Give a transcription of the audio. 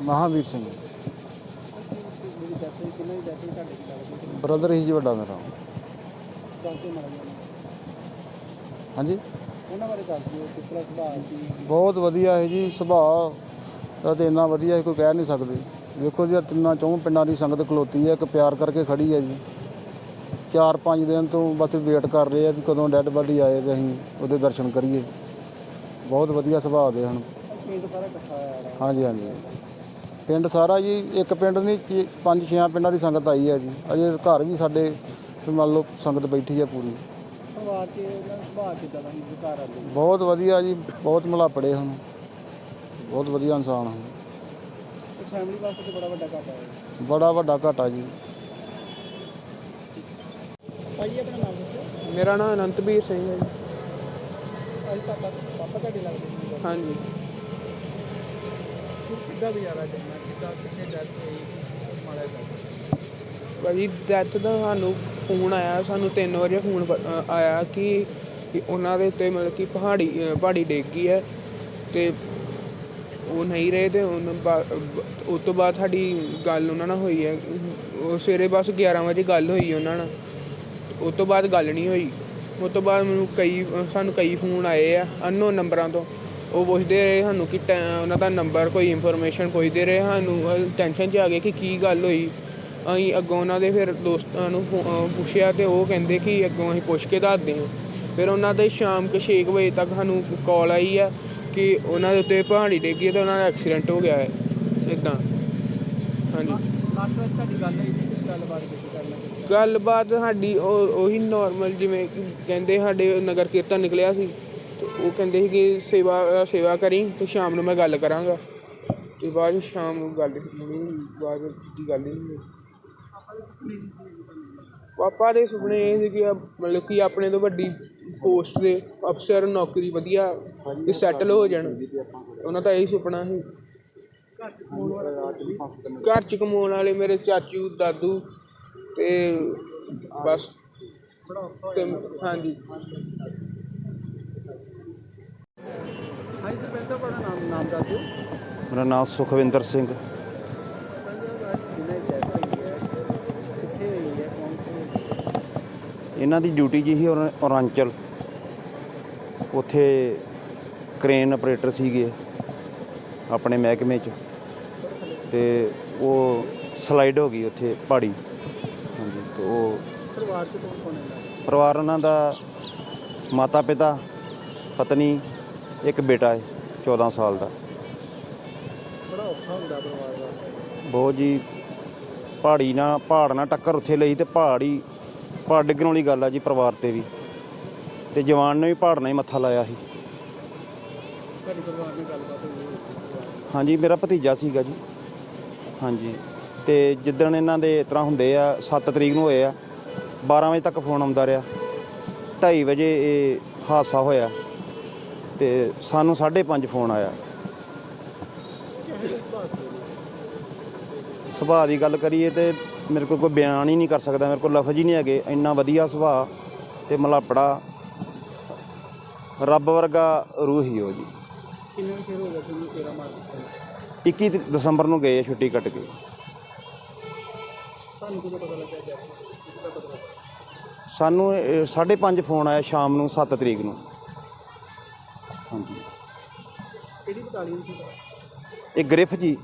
Mahavir Singh. Brother ਹੀ ਜੀ ਵੱਡਾ ਮੇਰਾ। ਹਾਂਜੀ? ਉਹਨਾਂ ਬਾਰੇ ਦੱਸ ਦਿਓ ਕਿਸ ਤਰ੍ਹਾਂ ਸੁਭਾਅ ਸੀ ਬਹੁਤ ਵਧੀਆ ਹੈ ਜੀ, ਸੁਭਾਅ ਦਾ ਤੇ ਇੰਨਾ ਵਧੀਆ ਹੈ, ਕੋਈ ਕਹਿ ਨਹੀਂ ਸਕਦੇ। ਵੇਖੋ ਜੀ, ਆਹ ਤਿੰਨਾਂ ਚੌਂ ਪਿੰਡਾਂ ਦੀ ਸੰਗਤ ਖਲੋਤੀ ਹੈ, ਇੱਕ ਪਿਆਰ ਕਰਕੇ ਖੜੀ ਹੈ ਜੀ। ਚਾਰ ਪੰਜ ਦਿਨ ਤੋਂ ਬਸ ਵੇਟ ਕਰ ਰਹੇ ਆ ਵੀ ਕਦੋਂ ਡੈੱਡ ਬਾਡੀ ਆਏ ਤੇ ਅਸੀਂ ਉਹਦੇ ਦਰਸ਼ਨ ਕਰੀਏ। ਬਹੁਤ ਵਧੀਆ ਸੁਭਾਅ ਦੇ ਹਨ। ਪਿੰਡ ਸਾਰਾ ਇਕੱਠਾ ਹੋਇਆ ਹਾਂਜੀ ਹਾਂਜੀ। ਪਿੰਡ ਸਾਰਾ ਜੀ ਇੱਕ ਪਿੰਡ ਨਹੀਂ ਪੰਜ ਛੇ ਪਿੰਡਾਂ ਦੀ ਸੰਗਤ ਆਈ ਹੈ ਜੀ। ਅਜੇ ਘਰ ਵੀ ਸਾਡੇ ਮੰਨ ਲਓ ਸੰਗਤ ਬੈਠੀ ਹੈ ਪੂਰੀ। ਪਰਿਵਾਰ 'ਚ ਉਹਨਾਂ ਦਾ ਸੁਭਾਅ ਕਿੱਦਾਂ ਦਾ ਸੀ ਜਦੋਂ ਘਰ ਆਉਂਦੇ ਬਹੁਤ ਵਧੀਆ ਜੀ ਬਹੁਤ ਮਲਾਪੜੇ ਹਨ ਬਹੁਤ ਵਧੀਆ ਇਨਸਾਨ ਹਨ ਇੱਕ ਫੈਮਿਲੀ ਵਾਸਤੇ ਤਾਂ ਬੜਾ ਵੱਡਾ ਘਾਟਾ ਹੈ। ਬੜਾ ਵੱਡਾ ਘਾਟਾ ਜੀ। ਭਾਈ ਆਪਣਾ ਨਾਮ ਦੱਸੋ। ਮੇਰਾ ਨਾਮ ਅਨੰਤਵੀਰ ਸਿੰਘ ਹੈ ਜੀ। ਅੱਜ ਪਾਪਾ ਪਾਪਾ ਤੁਹਾਡੇ ਲੱਗਦੇ ਸੀ ਹਾਂਜੀ। ਕਿੱਦਾਂ ਗੁਜ਼ਾਰਾ ਕਰਨਾ ਕਿੱਦਾਂ ਕਿੱਥੇ ਡੈਥ ਹੋਈ ਮਾੜਾ ਜਿਹਾ ਭਾਜੀ ਡੈਥ ਦਾ ਸਾਨੂੰ ਫੋਨ ਆਇਆ, ਸਾਨੂੰ 3 ਵਜੇ ਫੋਨ ਆਇਆ ਕਿ ਕਿ ਉਹਨਾਂ ਦੇ ਉੱਤੇ ਮਤਲਬ ਕਿ ਪਹਾੜੀ ਪਹਾੜੀ ਡਿੱਗ ਗਈ ਹੈ ਤੇ ਉਹ ਨਹੀਂ ਰਹੇ ਤੇ ਉਹਨਾਂ ਬਾ- ਉਸ ਤੋਂ ਬਾਅਦ ਸਾਡੀ ਗੱਲ ਉਹਨਾਂ ਨਾਲ ਹੋਈ ਹੈ। ਉਹ ਸਵੇਰੇ ਬਸ 11 ਵਜੇ ਗੱਲ ਹੋਈ ਉਹਨਾਂ ਨਾਲ। ਉਸ ਤੋਂ ਬਾਅਦ ਗੱਲ ਨਹੀਂ ਹੋਈ। ਉਸ ਤੋਂ ਬਾਅਦ ਮੈਨੂੰ ਕਈ ਸਾਨੂੰ ਕਈ ਫੋਨ ਆਏ ਆ ਅਨਨੋਨ ਨੰਬਰਾਂ ਤੋਂ। ਉਹ ਪੁੱਛਦੇ ਰਹੇ ਸਾਨੂੰ ਕਿ ਟੈ- ਉਹਨਾਂ ਦਾ ਨੰਬਰ ਕੋਈ ਇਨਫੋਰਮੇਸ਼ਨ ਪੁੱਛਦੇ ਰਹੇ ਸਾਨੂੰ ਟੈਨਸ਼ਨ 'ਚ ਆ ਗਏ ਕਿ ਕੀ ਗੱਲ ਹੋਈ। ਅਸੀਂ ਅੱਗੋਂ ਉਹਨਾਂ ਦੇ ਫਿਰ ਦੋਸਤਾਂ ਨੂੰ ਫੋ- ਅਹ ਪੁੱਛਿਆ ਤੇ ਉਹ ਕਹਿੰਦੇ ਕਿ ਅੱਗੋਂ ਅਸੀਂ ਪੁੱਛ ਕੇ ਦੱਸਦੇ ਹਾਂ। ਫਿਰ ਉਹਨਾਂ ਦੇ ਸ਼ਾਮ ਕੁ ਛੇ ਕੁ ਵਜੇ ਤੱਕ ਸਾਨੂੰ ਕਾਲ ਆਈ ਆ ਕਿ ਉਹਨਾਂ ਦੇ ਉੱਤੇ ਪਹਾੜੀ ਡਿੱਗੀ ਹੈ ਤੇ ਉਹਨਾਂ ਦਾ ਐਕਸੀਡੈਂਟ ਹੋ ਗਿਆ ਹੈ। ਇਦਾਂ ਹਾਂਜੀ। ਲਾਸਟ ਵਾਰ ਤੁਹਾਡੀ ਗੱਲ ਹੋਈ ਸੀ ਕਿਸ ਗੱਲਬਾਤ ਕੀਤੀ ਕਰਨਾ ਕਿਸ ਗੱਲਬਾਤ ਸਾਡੀ ਉਹ ਉਹੀ ਨਾਰਮਲ ਜਿਵੇਂ ਕਿ ਕਹਿੰਦੇ ਸਾਡੇ ਨਗਰ ਕੀਰਤਨ ਨਿਕਲਿਆ ਸੀ। ਉਹ ਕਹਿੰਦੇ ਸੀ ਕਿ ਸੇਵਾ ਸੇਵਾ ਕਰੀ ਤੇ ਸ਼ਾਮ ਨੂੰ ਮੈਂ ਗੱਲ ਕਰਾਂਗਾ। ਤੇ ਬਾਅਦ 'ਚ ਸ਼ਾਮ ਨੂੰ ਗੱਲ ਨਹੀਂ ਬਾਅਦ ਵਿੱਚ ਦੀ ਗੱਲ ਹੀ ਨਹੀਂ। ਹੋਈ। ਪਾਪਾ ਦੇ ਸੁਪਨੇ ਇਹ ਸੀ ਕਿ ਆ- ਮਤਲਬ ਕਿ ਆਪਣੇ ਤੋਂ ਵੱਡੀ ਪੋਸਟ ਦੇ ਅਫਸਰ, ਨੌਕਰੀ ਵਧੀਆ ਕਿ ਸੈਟਲ ਹੋ ਜਾਣ। ਉਹਨਾਂ ਦਾ ਇਹੀ ਸੁਪਨਾ ਸੀ। ਘਰ ਚ ਕਮਾਉਣ ਵਾਲੇ ਮੇਰੇ ਚਾਚੂ, ਦਾਦੂ ਤੇ ਬਸ। ਤੇ ਹਾਂਜੀ। ਹਾਂਜੀ ਸਰਪੰਚ ਸਾਹਿਬ ਆਪਣਾ ਨਾਮ ਨਾਮ ਦੱਸ ਦਿਓ ਮੇਰਾ ਨਾਮ ਸੁਖਵਿੰਦਰ ਸਿੰਘ ਇਹਨਾਂ ਦੀ ਡਿਊਟੀ ਜੀ ਸੀ ਔਰ- ਔਰਾਂਚਲ ਉੱਥੇ ਕ੍ਰੇਨ ਆਪਰੇਟਰ ਸੀਗੇ ਆਪਣੇ ਮਹਿਕਮੇ 'ਚ ਤੇ ਉਹ ਸਲਾਈਡ ਹੋ ਗਈ ਉੱਥੇ ਪਹਾੜੀ ਹਾਂਜੀ ਤੇ ਉਹ ਪਰਿਵਾਰ 'ਚ ਕੌਣ ਕੌਣ ਹੈ ਪਰਿਵਾਰ ਉਹਨਾਂ ਦਾ ਮਾਤਾ ਪਿਤਾ ਪਤਨੀ ਇੱਕ ਬੇਟਾ ਹੈ 14 ਸਾਲ ਦਾ। ਬੜਾ ਔਖਾ ਹੁੰਦਾ ਪਰਿਵਾਰ ਦਾ। ਬਹੁਤ ਜੀ ਪਹਾੜੀ ਨਾਲ ਪਹਾੜ ਨਾਲ ਟੱਕਰ ਉੱਥੇ ਲਈ ਤੇ ਪਹਾੜੀ ਪਹਾੜ ਡਿੱਗਣ ਵਾਲੀ ਗੱਲ ਆ ਜੀ ਪਰਿਵਾਰ ਤੇ ਵੀ। ਤੇ ਜਵਾਨ ਨੇ ਵੀ ਪਹਾੜ ਨਾਲ ਹੀ ਮੱਥਾ ਲਾਇਆ ਸੀ। ਤੁਹਾਡੇ ਪਰਿਵਾਰ ਨਾਲ ਗੱਲਬਾਤ ਹੋਈ ਹੈ ਹਾਂਜੀ ਮੇਰਾ ਭਤੀਜਾ ਸੀਗਾ ਜੀ। ਹਾਂਜੀ ਤੇ ਜਿੱਦਣ ਇਹਨਾਂ ਦੇ ਇਸ ਤਰ੍ਹਾਂ ਹੁੰਦੇ ਆ 7 ਤਰੀਕ ਨੂੰ ਹੋਏ ਆ 12 ਵਜੇ ਤੱਕ ਫੋਨ ਆਉਂਦਾ ਰਿਹਾ। 2:30 ਵਜੇ ਇਹ ਹਾਦਸਾ ਹੋਇਆ। ਤੇ ਸਾਨੂੰ 5:30 ਫੋਨ ਆਇਆ। ਸੁਭਾਅ ਦੀ ਗੱਲ ਕਰੀਏ ਤੇ ਮੇਰੇ ਕੋਲ ਕੋਈ ਬਿਆਨ ਹੀ ਨਹੀਂ ਕਰ ਸਕਦਾ ਮੇਰੇ ਕੋਲ ਲਫ਼ਜ਼ ਹੀ ਨਹੀਂ ਹੈਗੇ ਇੰਨਾ ਵਧੀਆ ਸੁਭਾਅ ਤੇ ਮਲਾਪੜਾ। ਰੱਬ ਵਰਗਾ ਰੂਹ ਹੀ ਉਹ ਜੀ। ਕਿੰਨੇ ਸ਼ੁਰੂ ਹੋ ਗਿਆ ਤੁਹਾਨੂੰ ਤੇਰਾ ਮਾਰ ਦਿੱਤਾ? 21 ਦ- ਦਸੰਬਰ ਨੂੰ ਗਏ ਛੁੱਟੀ ਕੱਟ ਕੇ। ਤੁਹਾਨੂੰ ਕਿਦੋਂ ਪਤਾ ਲੱਗਾ ਜੈਕ ਕਿਦੋਂ ਪਤਾ ਲੱਗਾ ਸਾਨੂੰ 5:30 ਫੋਨ ਆਇਆ ਸ਼ਾਮ ਨੂੰ 7 ਤਰੀਕ ਨੂੰ। ਹਾਂਜੀ। ਕਿਹੜੀ ਬਟਾਲੀਅਨ ਸੀ? ਇਹ ਗ੍ਰਿਫ ਜੀ।